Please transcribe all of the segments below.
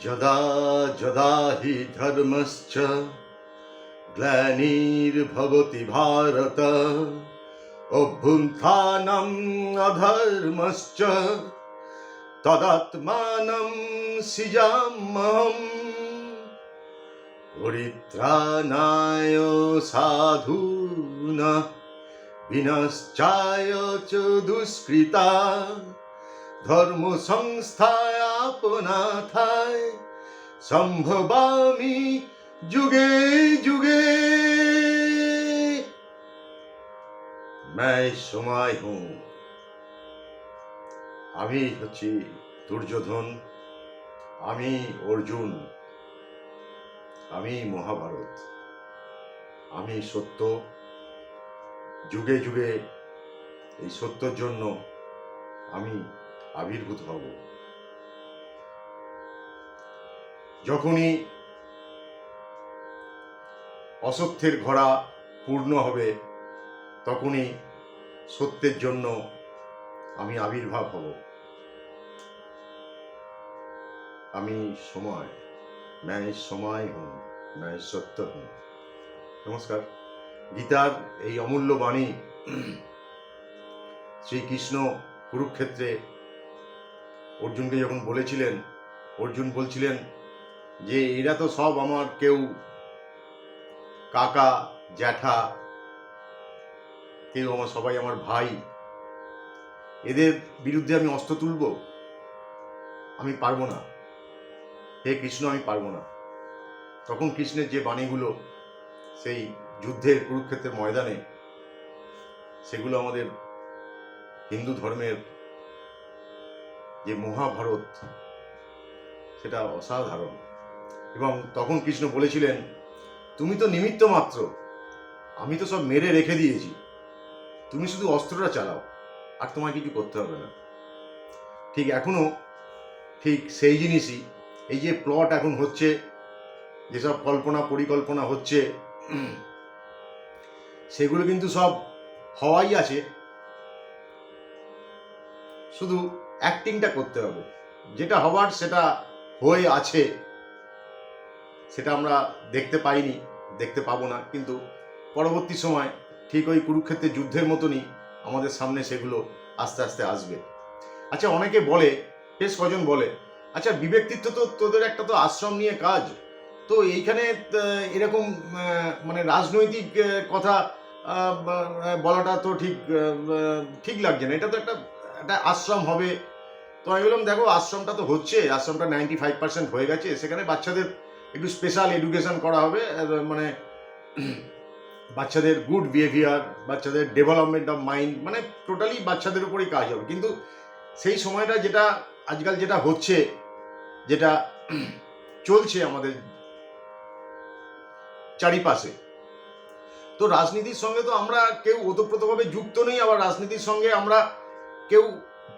যদা যদা হি ধর্মশ্চ গ্লানির্ভবতি ভারত অভ্যুত্থানম অধর্মশ্চ তদাত্মানম সিজাম্যহম পরিত্রাণায় সাধুনা বিনশ্চায় চ দুষ্কৃতা ধর্ম সংস্থায় আপনাথায় সম্ভবামি যুগে যুগে। मैं সময় হুঁ। আমি হচ্ছি দুর্যোধন, আমি অর্জুন, আমি মহাভারত, আমি সত্য। যুগে যুগে এই সত্যর জন্য আমি আবির্ভূত হব। যখনই অসত্যের ঘোড়া পূর্ণ হবে, তখনই সত্যের জন্য আমি আবির্ভাব হব। আমি সময়, ন্যায় সময় হুম ন্যায় সত্য হুম নমস্কার। গীতার এই অমূল্য বাণী শ্রীকৃষ্ণ কুরুক্ষেত্রে অর্জুনকে যখন বলেছিলেন, অর্জুন বলছিলেন যে, এরা তো সব আমার কেউ, কাকা, জ্যাঠা, কেউ আমার, সবাই আমার ভাই। এদের বিরুদ্ধে আমি অস্ত্র তুলব। আমি পারব না। হে কৃষ্ণ, আমি পারব না। তখন কৃষ্ণের যে বাণীগুলো, সেই যুদ্ধের কুরুক্ষেত্রের ময়দানে, সেগুলো আমাদের হিন্দু ধর্মের যে মহাভারত, সেটা অসাধারণ। এবং তখন কৃষ্ণ বলেছিলেন, তুমি তো নিমিত্ত মাত্র, আমি তো সব মেরে রেখে দিয়েছি। তুমি শুধু অস্ত্রটা চালাও, আর তোমায় কিছু করতে হবে না। ঠিক এখনও, ঠিক সেই জিনিসই, এই যে প্লট এখন হচ্ছে, যেসব কল্পনা পরিকল্পনা হচ্ছে, সেগুলো কিন্তু সব হওয়াই আছে। শুধু অ্যাক্টিংটা করতে হবে। যেটা হওয়ার সেটা হয়ে আছে, সেটা আমরা দেখতে পাইনি, দেখতে পাবো না। কিন্তু পরবর্তী সময় ঠিক ওই কুরুক্ষেত্রের যুদ্ধের মতনই আমাদের সামনে সেগুলো আস্তে আস্তে আসবে। আচ্ছা অনেকে বলে, বেশ কজন বলে আচ্ছা বিবেকতীর্থ তো তোদের একটা তো আশ্রম নিয়ে কাজ। তো এইখানে এরকম মানে রাজনৈতিক কথা বলাটা তো ঠিক ঠিক লাগছে না। এটা তো একটা একটা আশ্রম হবে তো আমি বললাম, দেখো, আশ্রমটা তো হচ্ছে, আশ্রমটা নাইনটি ফাইভ পার্সেন্ট হয়ে গেছে, সেখানে বাচ্চাদের একটু স্পেশাল এডুকেশন করা হবে মানে বাচ্চাদের গুড বিহেভিয়ার বাচ্চাদের ডেভেলপমেন্ট অফ মাইন্ড মানে টোটালি বাচ্চাদের উপরেই কাজ হবে। কিন্তু সেই সময়টা যেটা, আজকাল যেটা হচ্ছে, যেটা চলছে আমাদের চারিপাশে, তো রাজনীতির সঙ্গে তো আমরা কেউ ওতপ্রোতভাবে যুক্ত নেই, আবার রাজনীতির সঙ্গে আমরা কেউ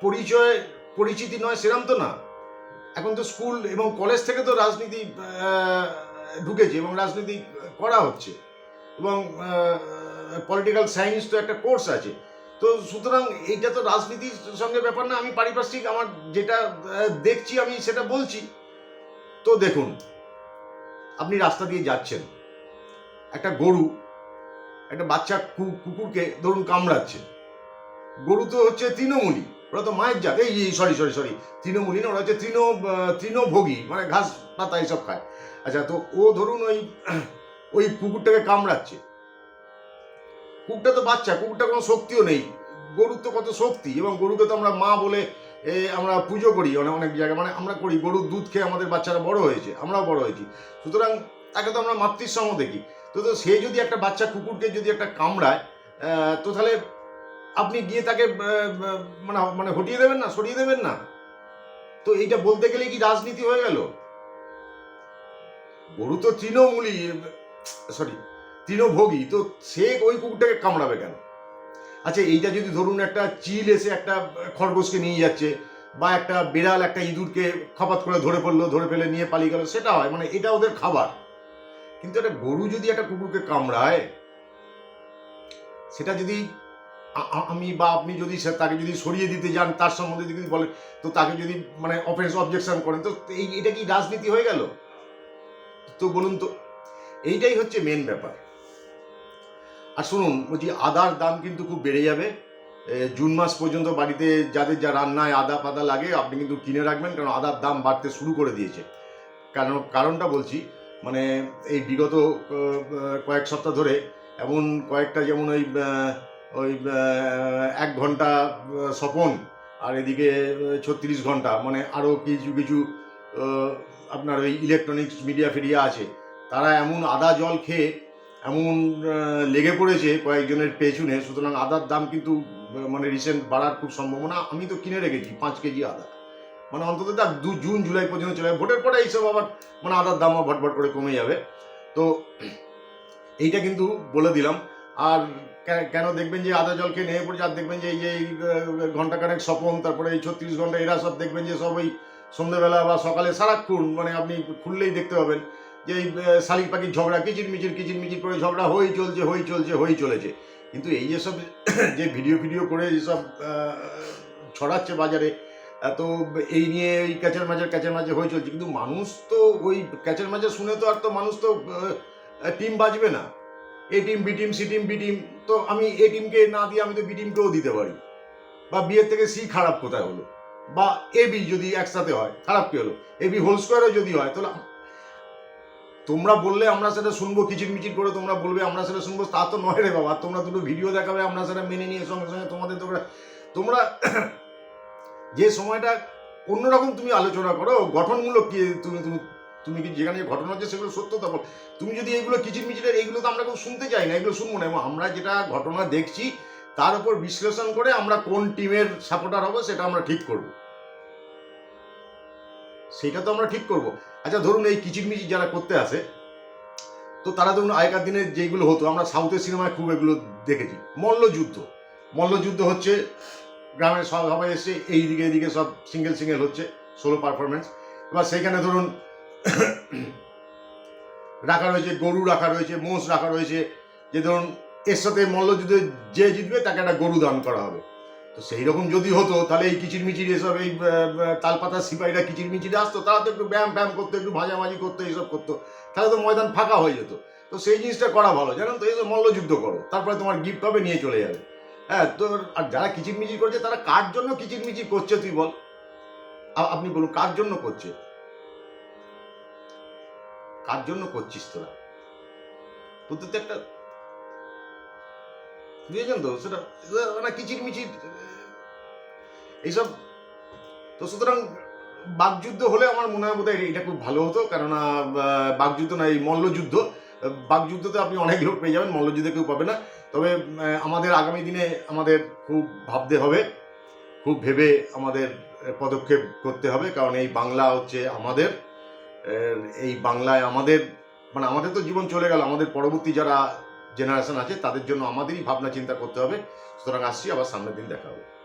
পরিচয় পরিচিতি নয় সেরম তো না। এখন তো স্কুল এবং কলেজ থেকে তো রাজনীতি ঢুকেছে এবং রাজনীতি করা হচ্ছে। এবং পলিটিক্যাল সায়েন্স তো একটা কোর্স আছে। তো সুতরাং এইটা তো রাজনীতির সঙ্গে ব্যাপার না, আমি পারিপার্শ্বিক আমার যেটা দেখছি আমি সেটা বলছি। তো দেখুন, আপনি রাস্তা দিয়ে যাচ্ছেন। একটা গরু, একটা বাচ্চা কুকুরকে ধরুন কামড়াচ্ছে। গরু তো হচ্ছে তৃণমূলী ওরা তো মায়ের জাত। এই সরি সরি সরি তৃণমূলী না ওরা হচ্ছে তৃণ তৃণভোগী মানে ঘাস পাতা এইসব খায়। আচ্ছা তো ও ধরুন ওই ওই কুকুরটাকে কামড়াচ্ছে। কুকুরটা তো বাচ্চা কুকুরটা কোনো শক্তিও নেই। গরুর তো কত শক্তি এবং গরুকে তো আমরা মা বলে এ, আমরা পুজো করি অনেক অনেক জায়গায়। মানে আমরা করি গরুর দুধ খেয়ে আমাদের বাচ্চারা বড় হয়েছে আমরাও বড় হয়েছি। সুতরাং তাকে তো আমরা মাতৃসম দেখি। তো তো সে যদি একটা বাচ্চা কুকুরকে যদি একটা কামড়ায় তো তাহলে আপনি গিয়ে তাকে মানে মানে হটিয়ে দেবেন না, সরিয়ে দেবেন না? তো এইটা বলতে গেলে কি রাজনীতি হয়ে গেল? গরু তো তৃণমূলী সরি, তৃণভোগী, তো সে ওই কুকুরটাকে কামড়াবে কেন? আচ্ছা এইটা যদি ধরুন একটা চিল এসে একটা খরগোশকে নিয়ে যাচ্ছে, বা একটা বিড়াল একটা ইঁদুরকে খপাত করে ধরে পড়ল, ধরে ফেলে নিয়ে পালিয়ে গেল, সেটা হয় মানে এটা ওদের খাবার। কিন্তু একটা গরু যদি একটা কুকুরকে কামড়ায়, সেটা যদি আমি বা আপনি যদি তাকে যদি সরিয়ে দিতে যান, তার সম্বন্ধে যদি বলেন, তো তাকে যদি মানে অফেন্স অবজেকশন করেন, তো এই এটা কি রাজনীতি হয়ে গেল? তো বলুন তো, এইটাই হচ্ছে মেন ব্যাপার। আর শুনুন, বলছি আদার দাম কিন্তু খুব বেড়ে যাবে। জুন মাস পর্যন্ত বাড়িতে যাদের যা রান্নায় আদা ফাদা লাগে, আপনি কিন্তু কিনে রাখবেন, কারণ আদার দাম বাড়তে শুরু করে দিয়েছে। কারণ, কারণটা বলছি মানে এই বিগত কয়েক সপ্তাহ ধরে এমন কয়েকটা যেমন ওই ওই এক ঘণ্টা স্বপন আর এদিকে ছত্রিশ ঘণ্টা। মানে আরও কিছু কিছু আপনার ওই ইলেকট্রনিক্স মিডিয়া ফিডিয়া আছে। তারা এমন আদা জল খেয়ে, এমন লেগে পড়েছে কয়েকজনের পেছনে। সুতরাং আদার দাম কিন্তু মানে রিসেন্ট বাড়ার খুব সম্ভাবনা। আমি তো কিনে রেখেছি, পাঁচ কেজি আদা। মানে অন্তত তার দু জুন, জুলাই পর্যন্ত চলে যাবে। ভোটের পরে এইসব আবার মানে আদার দাম ভটভট করে কমে যাবে। তো এইটা কিন্তু বলে দিলাম। আর কেন দেখবেন যে আদা জল খেয়ে নেমে পড়েছে আর দেখবেন যে এই যে, এই ঘন্টাখানেক স্বপন, তারপরে এই ছত্রিশ ঘণ্টা এরা সব দেখবেন যে সব ওই সন্ধ্যেবেলা বা সকালে সারাক্ষণ মানে আপনি খুললেই দেখতে পাবেন যে এই শালিক পাখির ঝগড়া কিচির মিচির কিচির মিচির করে ঝগড়া, হই চলছে হই চলছে হয়েই চলেছে। কিন্তু এই যে সব যে ভিডিও ভিডিও করে যেসব ছড়াচ্ছে বাজারে তো এই নিয়ে এই ক্যাচের মাঝে ক্যাচের মাঝে হয়ে চলছে। কিন্তু মানুষ তো ওই ক্যাচের মাঝে শুনে তো আর তো মানুষ তো টিম বাজবে না। A team B team C team B team তো আমি এ টিমকে না দিয়ে আমি তো বি টিমকেও দিতে পারি। বা বি এর থেকে সি খারাপ কোথায় হলো? বা এ বি যদি একসাথে হয়, খারাপ কি হলো? এ বি হোল স্কোয়ারও যদি হয়, তাহলে তোমরা বললে আমরা সেটা শুনব কিচির মিচির করে তোমরা বলবে, আমরা সেটা শুনব, তা তো নয় রে বাবা। তোমরা দুটো ভিডিও দেখাবে, আমরা সেটা মেনে নিয়ে সঙ্গে সঙ্গে তোমাদের তোমরা তোমরা যে সময়টা অন্যরকম তুমি আলোচনা করো, গঠনমূলক কি তুমি তুমি তুমি কি যেখানে ঘটনা হচ্ছে সেগুলো সত্যতা বল। তুমি যদি এগুলো কিচির মিচিরের এইগুলো তো আমরা কেউ শুনতে চাই না, এগুলো শুনব না। এবং আমরা যেটা ঘটনা দেখছি, তার উপর বিশ্লেষণ করে আমরা কোন টিমের সাপোর্টার হব সেটা আমরা ঠিক করব। সেটা তো আমরা ঠিক করব। আচ্ছা ধরুন এই কিচির মিচির যারা করতে আসে, তো তারা ধরুন আগেকার দিনে যেগুলো হতো, আমরা সাউথের সিনেমায় খুব এগুলো দেখেছি। মল্লযুদ্ধ মল্লযুদ্ধ হচ্ছে, গ্রামের সব সবাই এসে এই দিকে এইদিকে সব সিঙ্গেল সিঙ্গেল হচ্ছে সোলো পারফরমেন্স এবার সেইখানে ধরুন রাখা রয়েছে, গরু রাখা রয়েছে, মোষ রাখা রয়েছে, যে ধরুন এর সাথে মল্লযুদ্ধে যে জিতবে তাকে একটা গরু দান করা হবে। তো সেই রকম যদি হতো, তাহলে এই কিচির মিচির এসব, এই তালপাতার সিপাহীরা কিচির মিচিরে আসতো, তারা তো একটু ব্যায়াম ব্যায়াম করতো, একটু ভাজাভাজি করতো, এইসব করতো, তাহলে তো ময়দান ফাঁকা হয়ে যেত। তো সেই জিনিসটা করা ভালো, জানেন তো, এই মল্লযুদ্ধ করো, তারপরে তোমার গিফট হবে, নিয়ে চলে যাবে। হ্যাঁ তো আর যারা কিচির মিচির করছে, তারা কার জন্য কিচির মিচির করছে তুই বল? আপনি বলুন, কার জন্য করছে? কার জন্য করছিস তোরা? তোদের তো একটা বুঝেছেন তো? সেটা মানে কিচির মিচির এইসব। তো সুতরাং বাকযুদ্ধ হলে আমার মনে হয় বোধহয় এটা খুব ভালো হতো। কেননা বাকযুদ্ধ না, এই মল্লযুদ্ধ। বাকযুদ্ধতে আপনি অনেক লোক পেয়ে যাবেন, মল্লযুদ্ধে কেউ পাবে না। তবে আমাদের আগামী দিনে আমাদের খুব ভাবতে হবে, খুব ভেবে আমাদের পদক্ষেপ করতে হবে। কারণ এই বাংলা হচ্ছে আমাদের এই বাংলায় আমাদের মানে আমাদের তো জীবন চলে গেল, আমাদের পরবর্তী যারা জেনারেশন আছে তাদের জন্য আমাদেরই ভাবনা চিন্তা করতে হবে। সুতরাং আসছি, আবার সামনের দিন দেখা হবে।